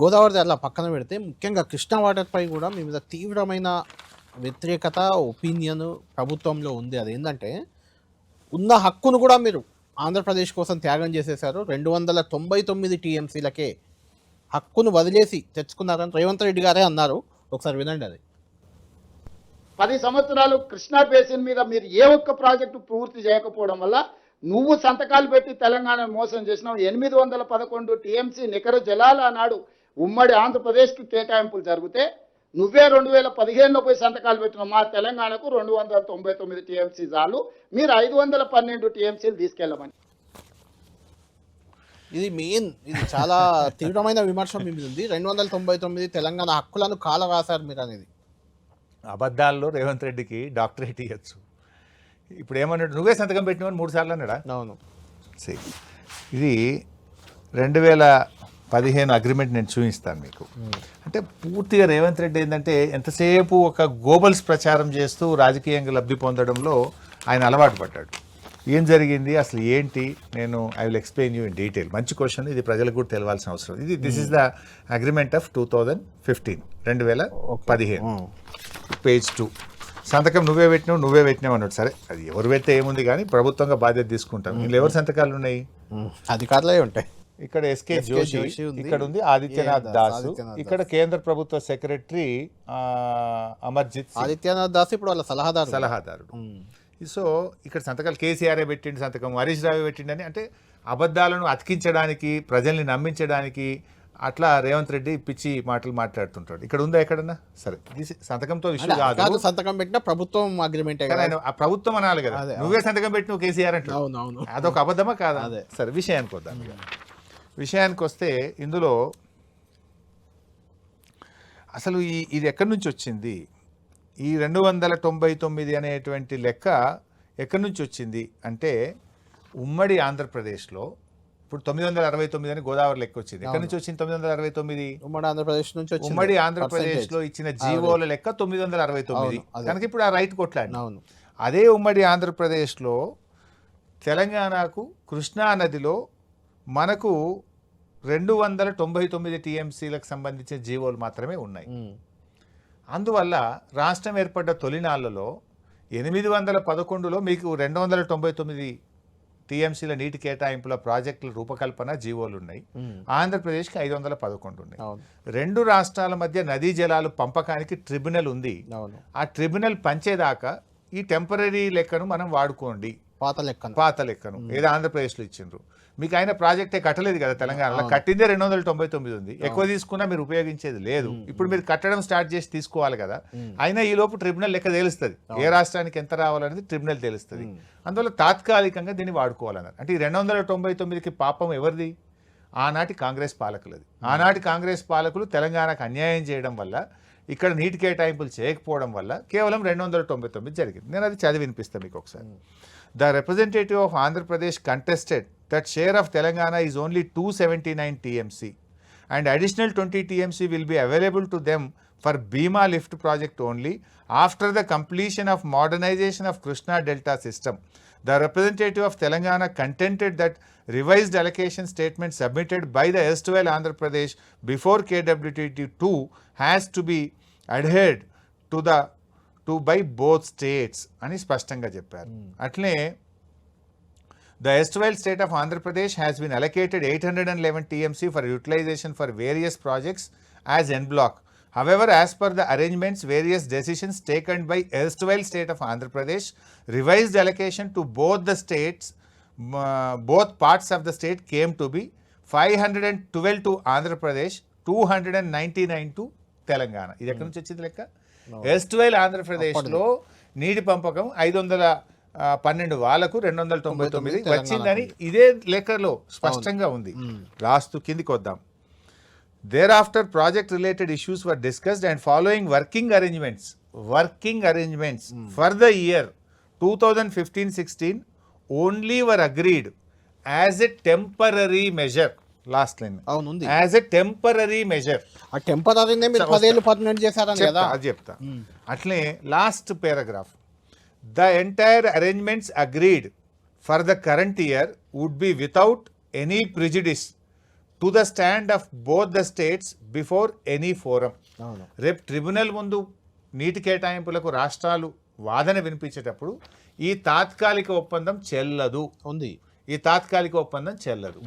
గోదావరి అలా పక్కన పెడితే ముఖ్యంగా కృష్ణా వాటర్పై కూడా మీ మీద తీవ్రమైన వ్యతిరేకత ఒపీనియన్ ప్రభుత్వంలో ఉంది. అది ఏంటంటే ఉన్న హక్కును కూడా మీరు ఆంధ్రప్రదేశ్ కోసం త్యాగం చేసేశారు. రెండు వందల తొంభై తొమ్మిది టీఎంసీలకే హక్కును వదిలేసి తెచ్చుకున్నారని రేవంత్ రెడ్డి గారే అన్నారు. ఒకసారి వినండి అది. పది సంవత్సరాలు కృష్ణా బేసిన్ మీద మీరు ఏ ఒక్క ప్రాజెక్టు పూర్తి చేయకపోవడం వల్ల నువ్వు సంతకాలు పెట్టి తెలంగాణ మోసం చేసినావు. ఎనిమిది వందల పదకొండు టీఎంసీ నికర జలాల నాడు ఉమ్మడి ఆంధ్రప్రదేశ్కి కేటాయింపులు జరిగితే నువ్వే రెండు వేల పదిహేనులో పోయి సంతకాలు పెట్టినావు. మా తెలంగాణకు రెండు వందల తొంభై తొమ్మిది టీఎంసీ చాలు మీరు ఐదు వందల పన్నెండు టీఎంసీలు తీసుకెళ్ళమని. ఇది మెయిన్. ఇది చాలా తీవ్రమైన విమర్శ మీ మీద ఉంది. రెండు వందల తొంభై తొమ్మిది తెలంగాణ హక్కులను కాల రాశారు మీరు అనేది. అబద్ధాల్లో రేవంత్ రెడ్డికి డాక్టరేట్ ఇవ్వచ్చు ఇప్పుడు ఏమన్నాడు? నువ్వే సంతకం పెట్టినవని మూడు సార్లు అన్నాడా? అవును. ఇది రెండు వేల పదిహేను అగ్రిమెంట్ నేను చూపిస్తాను మీకు. అంటే పూర్తిగా రేవంత్ రెడ్డి ఏంటంటే ఎంతసేపు ఒక గోబల్స్ ప్రచారం చేస్తూ రాజకీయంగా లబ్ధి పొందడంలో ఆయన అలవాటు పడ్డాడు. ఏం జరిగింది? అసలు ఏంటి? నేను I will explain you in detail మంచి క్వశ్చన్ ఇది ప్రజలకు కూడా తెలవాల్సిన అవసరం. ఇది this is the agreement of two thousand fifteen రెండు వేల పదిహేను. పేజ్ టూ సంతకం నువ్వే పెట్టినావు నువ్వే పెట్టినావు అన్నాడు. సరే అది ఎవరు పెడితే ఏముంది కానీ ప్రభుత్వంగా బాధ్యత తీసుకుంటాం. వీళ్ళు ఎవరు సంతకాలు ఉన్నాయి? అధికారులే ఉంటాయి. ఇక్కడ ఎస్కే జోషి. ఇక్కడ ఉంది ఆదిత్యనాథ్ దాసు? ఇక్కడ కేంద్ర ప్రభుత్వ సెక్రటరీ అమర్జిత్ ఆదిత్యనాథ్ దాస్ ఇప్పుడు వాళ్ళ సలహాదారు సలహాదారుడు. సో ఇక్కడ సంతకాలు కేసీఆర్ఏ పెట్టిండు సంతకం హరీష్ రావు పెట్టిండని అంటే అబద్ధాలను అతికించడానికి ప్రజల్ని నమ్మించడానికి అట్లా రేవంత్ రెడ్డి పిచ్చి మాటలు మాట్లాడుతుంటాడు. ఇక్కడ ఉందా ఎక్కడన్నా? సరే సంతకంతో అంటే విషయం కాదు. సంతకం పెట్టిన ప్రభుత్వం అగ్రిమెంటే ఆ ప్రభుత్వం అనాలి కదా. నువ్వే సంతకం పెట్టి నువ్వు కేసీఆర్ అవును అదొక అబద్ధమా కాదా? అదే. సరే విషయానికి వద్దాం. విషయానికి వస్తే ఇందులో అసలు ఈ ఇది ఎక్కడి నుంచి వచ్చింది? ఈ రెండు వందల తొంభై తొమ్మిది అనేటువంటి లెక్క ఎక్కడి నుంచి వచ్చింది? అంటే ఉమ్మడి ఆంధ్రప్రదేశ్లో ఇప్పుడు తొమ్మిది వందల అరవై తొమ్మిది అని గోదావరి లెక్క వచ్చింది. ఎక్కడి నుంచి వచ్చింది తొమ్మిది వందల అరవై తొమ్మిది? ఉమ్మడి ఆంధ్రప్రదేశ్ నుంచి ఉమ్మడి ఆంధ్రప్రదేశ్లో percentage. ఇచ్చిన జీవోల లెక్క తొమ్మిది వందల అరవై తొమ్మిది. కనుక ఇప్పుడు ఆ రైట్ కొట్లాడి అవును. అదే ఉమ్మడి ఆంధ్రప్రదేశ్లో తెలంగాణకు కృష్ణా నదిలో మనకు రెండు వందల తొంభై తొమ్మిది టీఎంసీలకు సంబంధించిన జీవోలు మాత్రమే ఉన్నాయి. అందువల్ల రాష్ట్రం ఏర్పడ్డ తొలినాళ్ళలో ఎనిమిది వందల పదకొండులో మీకు రెండు వందల తొంభై తొమ్మిది టీఎంసీల నీటి కేటాయింపుల ప్రాజెక్టుల రూపకల్పన జీవోలు ఉన్నాయి. ఆంధ్రప్రదేశ్కి ఐదు వందల పదకొండు ఉన్నాయి. రెండు రాష్ట్రాల మధ్య నదీ జలాలు పంపకానికి ట్రిబ్యునల్ ఉంది. ఆ ట్రిబ్యునల్ పంచేదాకా ఈ టెంపరీ లెక్కను మనం వాడుకోండి. పాత లెక్కన. పాత లెక్కను. ఏదో ఆంధ్రప్రదేశ్లో ఇచ్చిండ్రు. మీకు ఆయన ప్రాజెక్టే కట్టలేదు కదా తెలంగాణలో. కట్టిందే రెండు వందల తొంభై తొమ్మిది ఉంది. ఎక్కువ తీసుకున్నా మీరు ఉపయోగించేది లేదు. ఇప్పుడు మీరు కట్టడం స్టార్ట్ చేసి తీసుకోవాలి కదా. అయినా ఈ లోపు ట్రిబ్యునల్ లెక్క తెలుస్తుంది. ఏ రాష్ట్రానికి ఎంత రావాలనేది ట్రిబ్యునల్ తెలుస్తుంది. అందువల్ల తాత్కాలికంగా దీన్ని వాడుకోవాలన్నారు. అంటే ఈ రెండు వందల తొంభై తొమ్మిదికి పాపం ఎవరిది? ఆనాటి కాంగ్రెస్ పాలకులది. ఆనాటి కాంగ్రెస్ పాలకులు తెలంగాణకు అన్యాయం చేయడం వల్ల ఇక్కడ నీటి కేటాయింపులు చేయకపోవడం వల్ల కేవలం రెండు వందల తొంభై తొమ్మిది జరిగింది. నేను అది చదివి వినిపిస్తాను మీకు ఒకసారి. The representative of Andhra Pradesh contested that share of Telangana is only 279 TMC and additional 20 TMC will be available to them for Bhima lift project only after the completion of modernization of Krishna Delta system. The representative of Telangana contended that revised allocation statement submitted by the erstwhile Andhra Pradesh before KWTT 2 has to be adhered to the to by both states అని స్పష్టంగా చెప్పారు. Hmm. అట్లే the erstwhile state of Andhra Pradesh has been allocated eight hundred and eleven TMC for utilization for various projects as en bloc however as per the arrangements various decisions taken by erstwhile state of Andhra Pradesh revised allocation to both the states both parts of the state came to be five hundred and twelve to Andhra Pradesh two hundred and ninety nine to Telangana ఇది ఎక్కడి నుంచి వచ్చింది లెక్క? ఎస్ట్వైల్ ఆంధ్రప్రదేశ్లో నీటి పంపకం ఐదు వందల పన్నెండు వాళ్ళకు రెండు వందల తొంభై తొమ్మిది వచ్చిందని ఇదే లెక్కలో స్పష్టంగా ఉంది. రాస్తూ కిందికి వద్దాం. Thereafter project related issues were discussed and following working arrangements working arrangements for the year two thousand fifteen sixteen only were agreed as a temporary measure last line. అవును ఉంది యాజ్ ఎ టెంపరీ మెజర్ ఆ టెంపరీనే మీరు పదేళ్ళు permanent చేశారని కదా? అది చెప్తా. అట్లే last paragraph the entire arrangements agreed for the current year would be without any prejudice to the stand of both the states before any forum రేపు ట్రిబ్యునల్ ముందు నీటి కేటాయింపులకు రాష్ట్రాలు వాదన వినిపించేటప్పుడు ఈ తాత్కాలిక ఒప్పందం చెల్లదు. ఉంది. ఈ తాత్కాలిక ఒప్పందం చెల్లదు.